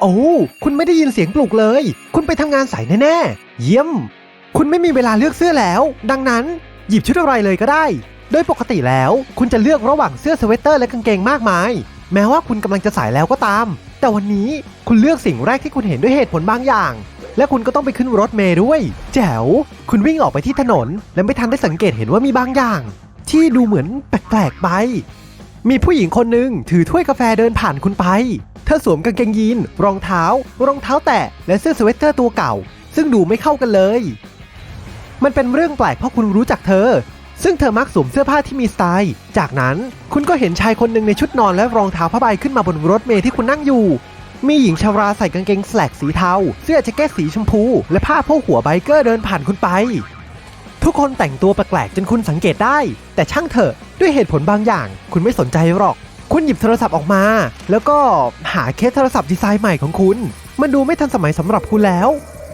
โอ้คุณไม่ได้ยินเสียงปลุกเลย คุณไปทำงานสายแน่ๆ เยี่ยม คุณไม่มีเวลาเลือกเสื้อแล้ว ดังนั้น หยิบชุดอะไรเลยก็ได้ โดยปกติแล้ว คุณจะเลือกระหว่างเสื้อสเวตเตอร์และกางเกงมากมาย แม้ว่าคุณกำลังจะสายแล้วก็ตาม แต่วันนี้คุณเลือกสิ่งแรกที่คุณเห็นด้วยเหตุผลบางอย่าง และคุณก็ต้องไปขึ้นรถเมล์ด้วย แจ๋ว คุณวิ่งออกไปที่ถนน และไม่ทันได้สังเกตเห็นว่ามีบางอย่าง ที่ดูเหมือนแปลกๆไป มีผู้หญิงคนหนึ่งถือถ้วยกาแฟเดินผ่านคุณไป เธอสวมกางเกงยีน รองเท้า รองเท้าแตะ และเสื้อสเวตเตอร์ตัวเก่า ซึ่งดูไม่เข้ากันเลย มันเป็นเรื่องแปลกเพราะคุณรู้จักเธอ ซึ่งเธอมักสวมเสื้อผ้าที่มีสไตล์ จากนั้นคุณก็เห็นชายคนหนึ่งในชุดนอนและรองเท้าผ้าใบขึ้นมาบนรถเมล์ที่คุณนั่งอยู่ มีหญิงชาราใส่กางเกงสแลกสีเทา เสื้อแจ็คเก็ตสีชมพู และผ้าโพกหัวไบเกอร์เดินผ่านคุณไป ทุกคนแต่งตัวแปลกๆจนคุณสังเกตได้ แต่ช่างเถอะด้วยเหตุผลบางอย่าง คุณไม่สนใจหรอก คุณหยิบโทรศัพท์ออกมา แล้วก็หาเคสโทรศัพท์ดีไซน์ใหม่ของคุณ มันดูไม่ทันสมัยสำหรับคุณแล้ว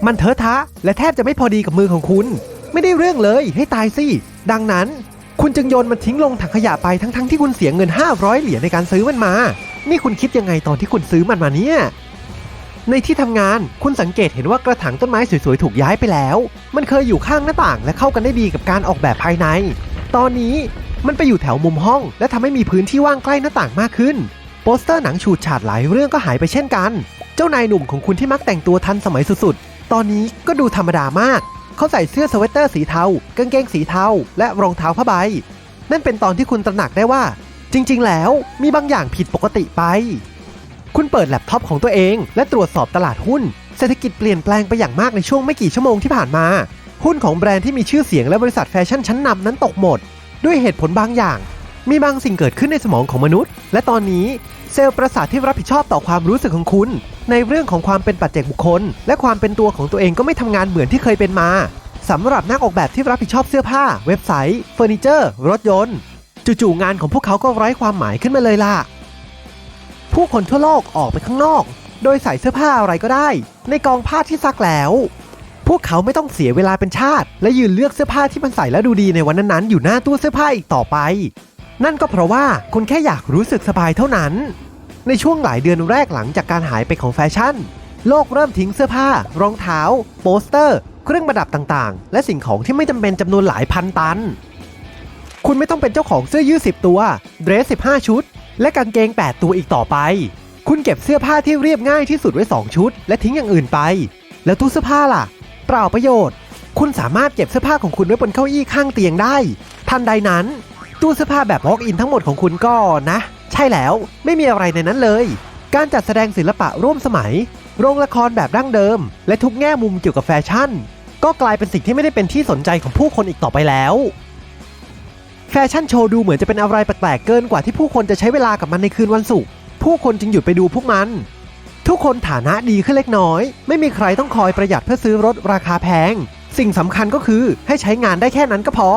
มันเทอะทะ และแทบจะไม่พอดีกับมือของคุณ ไม่ได้เรื่องเลยให้ตายสิ ดังนั้น คุณจึงโยนมันทิ้งลงถังขยะไปทั้งๆที่คุณเสียเงิน 500 เหรียญในการซื้อมันมา นี่คุณคิดยังไงตอนที่คุณซื้อมันมาเนี่ยในที่ทำงานคุณสังเกตเห็นว่ากระถางต้นไม้สวยๆ ถูกย้ายไปแล้ว มันเคยอยู่ข้างหน้าต่างและเข้ากันได้ดีกับการออกแบบภายใน ตอนนี้ มันไปอยู่แถวมุมห้อง และทำให้มีพื้นที่ว่างใกล้หน้าต่างมากขึ้น โปสเตอร์หนังฉูดฉาดหลายเรื่องก็หายไปเช่นกัน เจ้านายหนุ่มของคุณที่มักแต่งตัวทันสมัยสุดๆ ตอนนี้ก็ดูธรรมดามาก เขาใส่เสื้อสเวตเตอร์สีเทากางเกงสีเทา และรองเท้าผ้าใบ นั่นเป็นตอนที่คุณตระหนักได้ว่า จริง ๆ แล้วมีบางอย่างผิดปกติไป คุณเปิดแล็ปท็อปของตัวเอง และตรวจสอบตลาดหุ้น เศรษฐกิจเปลี่ยนแปลงไปอย่างมากในช่วงไม่กี่ชั่วโมงที่ผ่านมาหุ้นของแบรนด์ที่มีชื่อเสียงและบริษัทแฟชั่นชั้นนำนั้นตกหมด ด้วยเหตุผลบางอย่าง มีบางสิ่งเกิดขึ้นในสมองของมนุษย์ และตอนนี้เซลล์ประสาทที่รับผิดชอบต่อความรู้สึกของคุณ ในเรื่องของความเป็นปัจเจกบุคคล และความเป็นตัวของตัวเองก็ไม่ทำงานเหมือนที่เคยเป็นมาสำหรับนักออกแบบที่รับผิดชอบเสื้อผ้า เว็บไซต์เฟอร์นิเจอร์รถยนต์จู่ๆงานของพวกเขาก็ไร้ความหมายขึ้นมาเลยล่ะ ผู้คนทั่วโลกออกไปข้างนอก โดยใส่เสื้อผ้าอะไรก็ได้ ในกองผ้าที่ซักแล้ว พวกเขาไม่ต้องเสียเวลาเป็นชาติ และยืนเลือกเสื้อผ้าที่มันใส่แล้วดูดีในวันนั้นๆ อยู่หน้าตู้เสื้อผ้าอีกต่อไป นั่นก็เพราะว่าคุณแค่อยากรู้สึกสบายเท่านั้น ในช่วงหลายเดือนแรกหลังจากการหายไปของแฟชั่น โลกเริ่มทิ้งเสื้อผ้า รองเท้า โปสเตอร์ เครื่องประดับต่างๆ และสิ่งของที่ไม่จำเป็นจำนวนหลายพันตัน คุณไม่ต้องเป็นเจ้าของเสื้อยืด10 ตัว เดรส 15 ชุด และกางเกง 8 ตัวอีกต่อไป คุณเก็บเสื้อผ้าที่เรียบง่ายที่สุดไว้ 2 ชุด และทิ้งอย่างอื่นไป แล้วตู้เสื้อผ้าล่ะ เปล่าประโยชน์ คุณสามารถเก็บเสื้อผ้าของคุณไว้บนเก้าอี้ข้างเตียงได้ ทันใดนั้น ตู้เสื้อผ้าแบบ walk in ทั้งหมดของคุณก็นะ ใช่แล้วไม่มีอะไรในนั้นเลย การจัดแสดงศิลปะร่วมสมัย โรงละครแบบดั้งเดิม และทุกแง่มุมเกี่ยวกับแฟชั่น ก็กลายเป็นสิ่งที่ไม่ได้เป็นที่สนใจของผู้คนอีกต่อไปแล้วแฟชั่นโชว์ดูเหมือนจะเป็นอะไรแปลกๆเกินกว่าที่ผู้คนจะใช้เวลากับมันในคืนวันศุกร์ผู้คนจึงหยุดไปดูพวกมัน ทุกคนฐานะดีขึ้นเล็กน้อย ไม่มีใครต้องคอยประหยัดเพื่อซื้อรถราคาแพง สิ่งสำคัญก็คือให้ใช้งานได้แค่นั้นก็พอ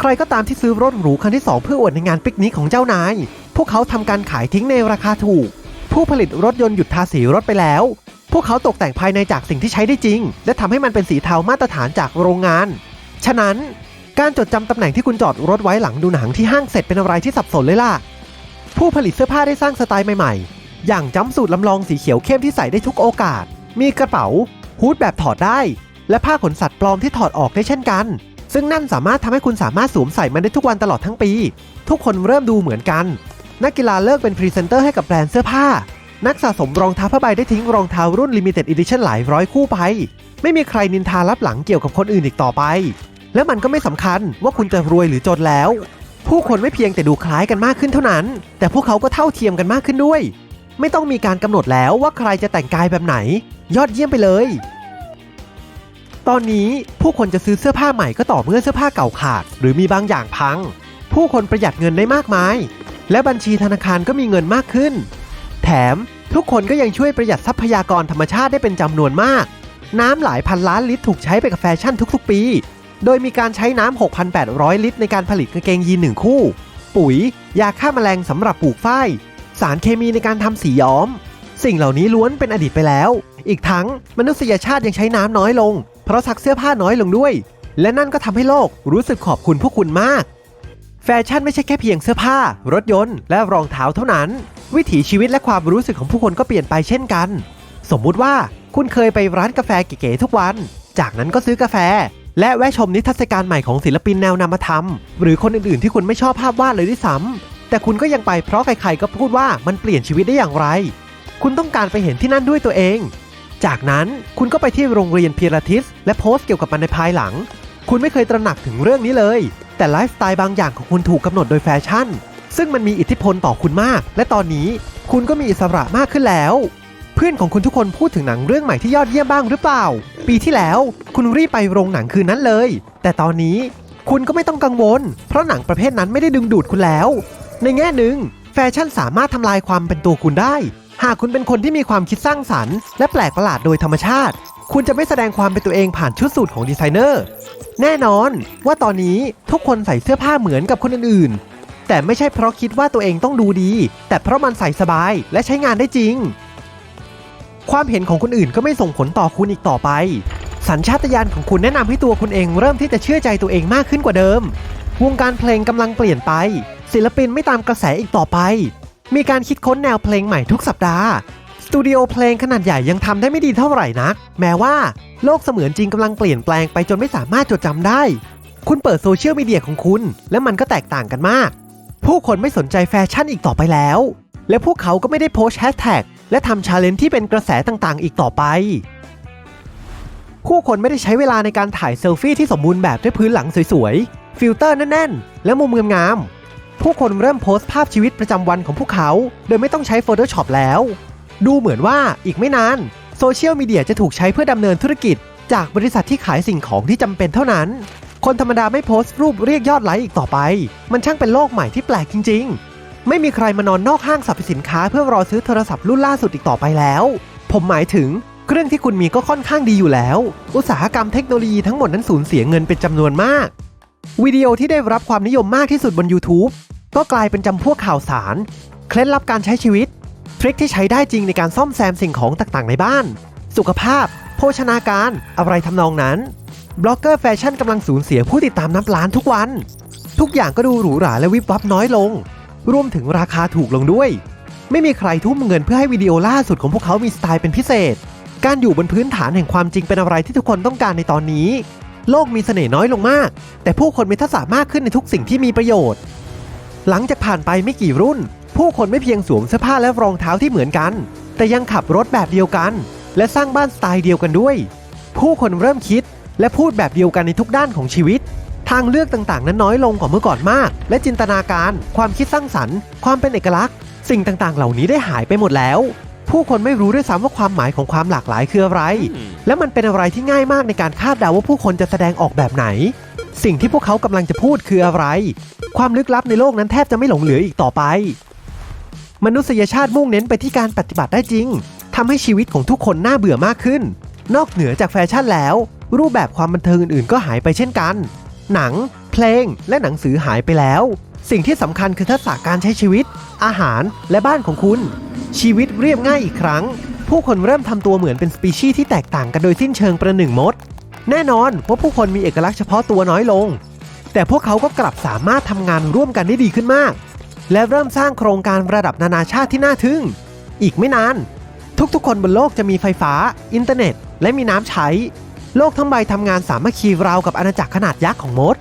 ใครก็ตามที่ซื้อรถหรูคันที่ 2 เพื่ออวดในงานปิกนิกของเจ้านาย พวกเขาทำการขายทิ้งในราคาถูก ผู้ผลิตรถยนต์หยุดทาสีรถไปแล้ว พวกเขาตกแต่งภายในจากสิ่งที่ใช้ได้จริง และทำให้มันเป็นสีเทามาตรฐานจากโรงงาน ฉะนั้นการจดจำตำแหน่งที่คุณจอดรถไว้หลังดูหนังที่ห้างเสร็จเป็นอะไรที่สับสนเลยล่ะ ผู้ผลิตเสื้อผ้าได้สร้างสไตล์ใหม่ๆ อย่างจัมสูทลำลองสีเขียวเข้มที่ใส่ได้ทุกโอกาส มีกระเป๋า ฮูดแบบถอดได้ และผ้าขนสัตว์ปลอมที่ถอดออกได้เช่นกัน ซึ่งนั่นสามารถทำให้คุณสามารถสวมใส่มันได้ทุกวันตลอดทั้งปี ทุกคนเริ่มดูเหมือนกัน นักกีฬาเลิกเป็นพรีเซนเตอร์ให้กับแบรนด์เสื้อผ้า นักสะสมรองเท้าผ้าใบได้ทิ้งรองเท้ารุ่น Limited Edition หลายร้อยคู่ไป ไม่มีใครนินทารับหลังเกี่ยวกับคนอื่นอีกต่อไป และมันก็ไม่สำคัญว่าคุณจะรวยหรือจนแล้ว ผู้คนไม่เพียงแต่ดูคล้ายกันมากขึ้นเท่านั้น แต่พวกเขาก็เท่าเทียมกันมากขึ้นด้วย ไม่ต้องมีการกำหนดแล้วว่าใครจะแต่งกายแบบไหน ยอดเยี่ยมไปเลย ตอนนี้ผู้คนจะซื้อเสื้อผ้าใหม่ก็ต่อเมื่อเสื้อผ้าเก่าขาด หรือมีบางอย่างพัง ผู้คนประหยัดเงินได้มากมาย และบัญชีธนาคารก็มีเงินมากขึ้น แถมทุกคนก็ยังช่วยประหยัดทรัพยากรธรรมชาติได้เป็นจำนวนมาก น้ำหลายพันล้านลิตรถูกใช้ไปกับแฟชั่นทุกๆ ปี โดยมีการใช้น้ำ6,800 ลิตรในการผลิตกางเกงยีนหนึ่งคู่ ปุ๋ย ยาฆ่าแมลงสำหรับปลูกฝ้าย สารเคมีในการทำสีย้อม สิ่งเหล่านี้ล้วนเป็นอดีตไปแล้ว อีกทั้งมนุษยชาติยังใช้น้ำน้อยลง เพราะซักเสื้อผ้าน้อยลงด้วย และนั่นก็ทำให้โลกรู้สึกขอบคุณพวกคุณมาก แฟชั่นไม่ใช่แค่เพียงเสื้อผ้า รถยนต์ และรองเท้าเท่านั้น วิถีชีวิตและความรู้สึกของผู้คนก็เปลี่ยนไปเช่นกัน สมมุติว่าคุณเคยไปร้านกาแฟเก๋ๆทุกวัน จากนั้นก็ซื้อกาแฟ และแวะชมนิทรรศการใหม่ของศิลปินแนวนามธรรม หรือคนอื่นๆที่คุณไม่ชอบภาพวาดเลยด้วยซ้ำ แต่คุณก็ยังไปเพราะใครๆก็พูดว่ามันเปลี่ยนชีวิตได้อย่างไร คุณต้องการไปเห็นที่นั่นด้วยตัวเอง จากนั้นคุณก็ไปที่โรงเรียนเพิรทิส และโพสต์เกี่ยวกับมันในภายหลัง คุณไม่เคยตระหนักถึงเรื่องนี้เลย แต่ไลฟ์สไตล์บางอย่างของคุณถูกกำหนดโดยแฟชั่น ซึ่งมันมีอิทธิพลต่อคุณมาก และตอนนี้คุณก็มีอิสระมากขึ้นแล้ว เพื่อนของคุณทุกคนพูดถึงหนังเรื่องใหม่ที่ยอดเยี่ยมบ้างหรือเปล่า ปีที่แล้วคุณรีบไปโรงหนังคืนนั้นเลย แต่ตอนนี้คุณก็ไม่ต้องกังวล เพราะหนังประเภทนั้นไม่ได้ดึงดูดคุณแล้ว ในแง่หนึ่ง แฟชั่นสามารถทำลายความเป็นตัวคุณได้ หากคุณเป็นคนที่มีความคิดสร้างสรรค์และแปลกประหลาดโดยธรรมชาติ คุณจะไม่แสดงความเป็นตัวเองผ่านชุดสูทของดีไซเนอร์ แน่นอนว่าตอนนี้ทุกคนใส่เสื้อผ้าเหมือนกับคนอื่นๆ แต่ไม่ใช่เพราะคิดว่าตัวเองต้องดูดี แต่เพราะมันใส่สบายและใช้งานได้จริง ความเห็นของคนอื่นก็ไม่ส่งผลต่อคุณอีกต่อไป สัญชาตญาณของคุณแนะนำให้ตัวคุณเองเริ่มที่จะเชื่อใจตัวเองมากขึ้นกว่าเดิม วงการเพลงกำลังเปลี่ยนไป ศิลปินไม่ตามกระแสอีกต่อไป มีการคิดค้นแนวเพลงใหม่ทุกสัปดาห์สตูดิโอเพลงขนาดใหญ่ยังทำได้ไม่ดีเท่าไหร่นัก แม้ว่าโลกเสมือนจริงกำลังเปลี่ยนแปลงไปจนไม่สามารถจดจำได้ คุณเปิดโซเชียลมีเดียของคุณ และมันก็แตกต่างกันมาก ผู้คนไม่สนใจแฟชั่นอีกต่อไปแล้ว และพวกเขาก็ไม่ได้โพสต์แฮชแท็กและทำชาเลนจ์ที่เป็นกระแสต่างๆ อีกต่อไป ผู้คนไม่ได้ใช้เวลาในการถ่ายเซลฟี่ที่สมบูรณ์แบบด้วยพื้นหลังสวยๆ ฟิลเตอร์แน่นๆ และมุมงามๆ ผู้คนเริ่มโพสต์ภาพชีวิตประจำวันของพวกเขา โดยไม่ต้องใช้ Photoshop แล้ว ดูเหมือนว่าอีกไม่นานโซเชียลมีเดียจะถูกใช้เพื่อดำเนินธุรกิจ จากบริษัทที่ขายสิ่งของที่จำเป็นเท่านั้น คนธรรมดาไม่โพสต์รูปเรียกยอดไลค์อีกต่อไป มันช่างเป็นโลกใหม่ที่แปลกจริง ๆ ไม่มีใครมานอนนอกห้างสรรพสินค้าเพื่อรอซื้อโทรศัพท์รุ่นล่าสุดอีกต่อไปแล้ว ผมหมายถึงเครื่องที่คุณมีก็ค่อนข้างดีอยู่แล้ว อุตสาหกรรมเทคโนโลยีทั้งหมดนั้นสูญเสียเงินเป็นจำนวนมาก วิดีโอที่ได้รับความนิยมมากที่สุดบน YouTube ก็กลายเป็นจำพวกข่าวสาร เคล็ดลับการใช้ชีวิต ทริคที่ใช้ได้จริงในการซ่อมแซมสิ่งของต่างๆ ในบ้าน สุขภาพ โภชนาการอะไรทำนองนั้นบล็อกเกอร์แฟชั่นกำลังสูญเสียผู้ติดตามนับล้านทุกวัน ทุกอย่างก็ดูหรูหราและวิบวับน้อยลง รวมถึงราคาถูกลงด้วย ไม่มีใครทุ่มเงินเพื่อให้วิดีโอล่าสุดของพวกเขามีสไตล์เป็นพิเศษ การอยู่บนพื้นฐานแห่งความจริงเป็นอะไรที่ทุกคนต้องการในตอนนี้ โลกมีเสน่ห์น้อยลงมาก แต่ผู้คนมีทักษะมากขึ้นในทุกสิ่งที่มีประโยชน์ หลังจากผ่านไปไม่กี่รุ่น ผู้คนไม่เพียงสวมเสื้อผ้าและรองเท้าที่เหมือนกัน แต่ยังขับรถแบบเดียวกัน และสร้างบ้านสไตล์เดียวกันด้วย ผู้คนเริ่มคิดและพูดแบบเดียวกันในทุกด้านของชีวิต ทางเลือกต่างๆ นั้นน้อยลงกว่าเมื่อก่อนมาก และจินตนาการ ความคิดสร้างสรรค์ ความเป็นเอกลักษณ์ สิ่งต่างๆ เหล่านี้ได้หายไปหมดแล้ว ผู้คนไม่รู้ด้วยซ้ำว่าความหมายของความหลากหลายคืออะไร และมันเป็นอะไรที่ง่ายมากในการคาดเดาว่าผู้คนจะแสดงออกแบบไหน สิ่งที่พวกเขากำลังจะพูดคืออะไร ความลึกลับในโลกนั้นแทบจะไม่หลงเหลืออีกต่อไป มนุษยชาติมุ่งเน้นไปที่การปฏิบัติได้จริงทำให้ชีวิตของทุกคนน่าเบื่อมากขึ้น นอกเหนือจากแฟชั่นแล้ว รูปแบบความบันเทิงอื่นๆ ก็หายไปเช่นกัน หนัง เพลง และหนังสือหายไปแล้ว สิ่งที่สำคัญคือทักษะการใช้ชีวิต อาหารและบ้านของคุณ ชีวิตเรียบง่ายอีกครั้ง ผู้คนเริ่มทำตัวเหมือนเป็นสปีชีส์ที่แตกต่างกันโดยสิ้นเชิงประหนึ่งมด แน่นอนว่าผู้คนมีเอกลักษณ์เฉพาะตัวน้อยลง แต่พวกเขาก็กลับสามารถทำงานร่วมกันได้ดีขึ้นมาก และเริ่มสร้างโครงการระดับนานาชาติที่น่าทึ่ง อีกไม่นาน ทุกๆ คนบนโลกจะมีไฟฟ้า อินเทอร์เน็ต และมีน้ำใช้ โลกทั้งใบทำงานสามัคคีราวกับอาณาจักรขนาดยักษ์ของมด